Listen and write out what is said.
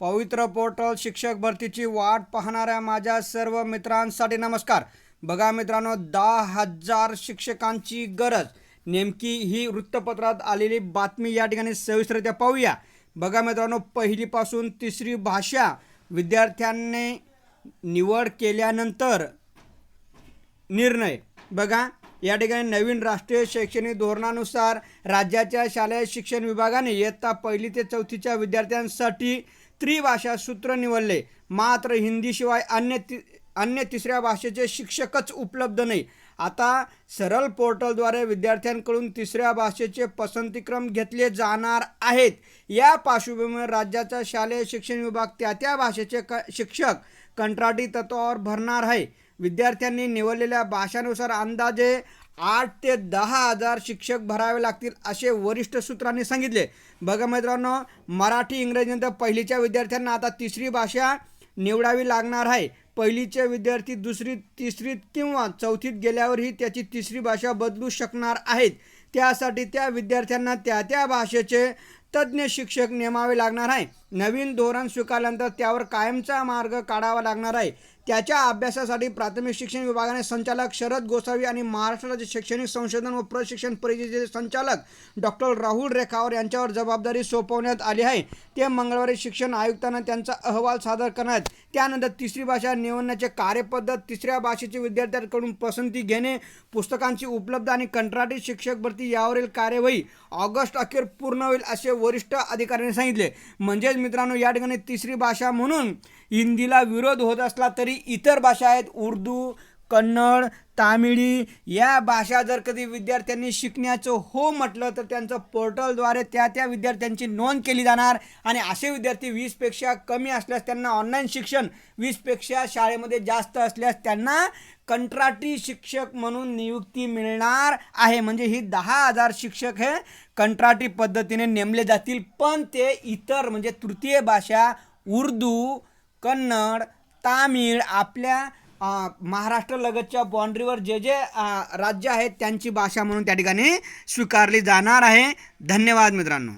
पवित्र पोर्टल शिक्षक भरतीची वाट पाहणाऱ्या माझ्या सर्व मित्रांसाठी नमस्कार. बघा मित्रांनो दहा हजार शिक्षकांची गरज. नेमकी ही वृत्तपत्रात आलेली बातमी या ठिकाणी सविस्तरित्या पाहूया. बघा मित्रांनो पहिलीपासून तिसरी भाषा विद्यार्थ्यांनी निवड केल्यानंतर निर्णय. बघा या ठिकाणी नवीन राष्ट्रीय शैक्षणिक धोरणानुसार राज्याच्या शालेय शिक्षण विभागाने इयत्ता पहिली ते चौथीच्या विद्यार्थ्यांसाठी त्रिभाषा सूत्र निवडले. मात्र हिंदीशिवाय अन्य ति अन्य तिसऱ्या भाषेचे शिक्षकच उपलब्ध नाही. आता सरळ पोर्टलद्वारे विद्यार्थ्यांकडून तिसऱ्या भाषेचे पसंतीक्रम घेतले जाणार आहेत. या पार्श्वभूमीवर राज्याचा शालेय शिक्षण विभाग त्या त्या भाषेचे क शिक्षक कंत्राटी तत्वावर भरणार आहे. विद्यार्थ्यांनी निवडलेल्या भाषानुसार अंदाजे आठ ते दहा हजार शिक्षक भरावे लागतील असे वरिष्ठ सूत्रांनी सांगितले. बघा मित्रांनो मराठी इंग्रजीनंतर पहिलीच्या विद्यार्थ्यांना आता तिसरी भाषा निवडावी लागणार आहे. पहिलीचे विद्यार्थी दुसरीत तिसरीत किंवा चौथीत गेल्यावरही त्याची तिसरी भाषा बदलू शकणार आहेत. त्यासाठी त्या विद्यार्थ्यांना त्या त्या भाषेचे तज्ज्ञ शिक्षक नेमावे लागणार आहे. नवीन धोरण स्वीकारल्यानंतर त्यावर कायमचा मार्ग काढावा लागणार आहे. त्याच्या अभ्यासासाठी प्राथमिक शिक्षण विभागाने संचालक शरद गोसावी आणि महाराष्ट्र राज्य शैक्षणिक संशोधन व प्रशिक्षण परिषदेचे संचालक डॉक्टर राहुल रेखावर यांच्यावर जबाबदारी सोपवण्यात आली आहे. ते मंगळवारी शिक्षण आयुक्तांना त्यांचा अहवाल सादर करण्यात त्यानंतर तिसरी भाषा निवडण्याचे कार्यपद्धत तिसऱ्या भाषेचे विद्यार्थ्यांकडून पसंती घेणे पुस्तकांची उपलब्ध आणि कंत्राटी शिक्षक भरती यावरील कार्यवाही ऑगस्ट अखेर पूर्ण होईल असे वरिष्ठ अधिकाऱ्यांनी सांगितले. म्हणजेच मित्रांनो या ठिकाणी तिसरी भाषा म्हणून हिंदीला विरोध होत असला तरी इतर भाषा आहेत उर्दू कन्नड तामिळी या भाषा जर कधी विद्यार्थ्यांनी शिकण्याचं हो म्हटलं तर त्यांचं पोर्टलद्वारे त्या त्या विद्यार्थ्यांची नोंद केली जाणार. आणि असे विद्यार्थी वीसपेक्षा कमी असल्यास त्यांना ऑनलाईन शिक्षण वीसपेक्षा शाळेमध्ये जास्त असल्यास त्यांना कंत्राटी शिक्षक म्हणून नियुक्ती मिळणार आहे. म्हणजे ही दहा हजार शिक्षक हे कंत्राटी पद्धतीने नेमले जातील. पण ते इतर म्हणजे तृतीय भाषा उर्दू कन्नड तामिळ आपल्या महाराष्ट्र लगतच्या बाँड्रीवर जे जे राज्य आहेत त्यांची भाषा म्हणून त्या ठिकाणी स्वीकारली जाणार आहे. धन्यवाद मित्रांनो.